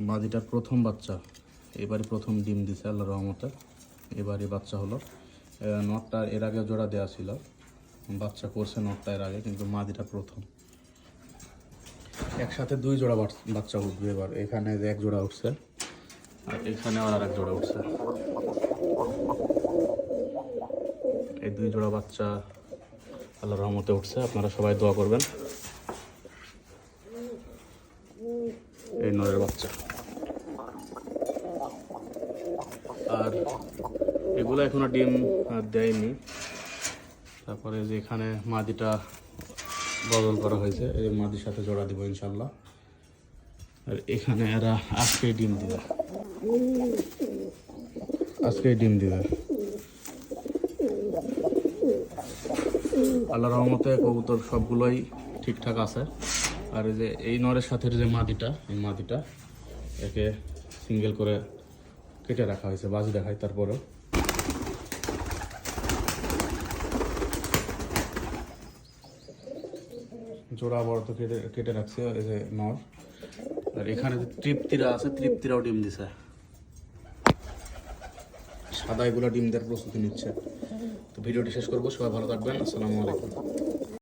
মাদিটার প্রথম বাচ্চা। এবারই প্রথম ডিম দিছে আল্লাহ রহমতে। এবারই বাচ্চা হলো। নটটা এর আগে জোড়া দেওয়া ছিল। বাচ্চা করছে নটটা এর আগে, কিন্তু মাদিটা প্রথম। একসাথে দুই জোড়া বাচ- বাচ্চা উঠবে এবার। এখানে এক জোড়া উঠছে, আর এখানে আর এক জোড়া উঠছে। এই দুই জোড়া বাচ্চা আল্লাহ রহমতে উঠছে। আপনারা সবাই দোয়া করবেন। এই নরের বাচ্চা। আর এগুলো এখনও ডিম দেয়নি। তারপরে যে এখানে মাদিটা বদল করা হয়েছে, এই মাদির সাথে জোড়া দিব ইনশাল্লাহ আর এখানে এরা আজকেই ডিম দিবে। আজকেই ডিম দিবে। আল্লাহ রহমতে কবুতর সবগুলোই ঠিকঠাক আছে। আর এই যে এই নরের সাথে যে মাদিটা, এই মাদিটা একে সিঙ্গেল করে কেটে রাখা হয়েছে, বাজি দেখায় তারপরেও। জোড়া বড় তো কেটে কেটে রাখছে, এই যে নর। আর এখানে যে তৃপ্তিরা আছে, তৃপ্তিরাও ডিম দিছে। সাদা এগুলো ডিম দেওয়ার প্রস্তুতি নিচ্ছে। তো ভিডিওটি শেষ করব, সবাই ভালো থাকবেন, আসসালামু আলাইকুম।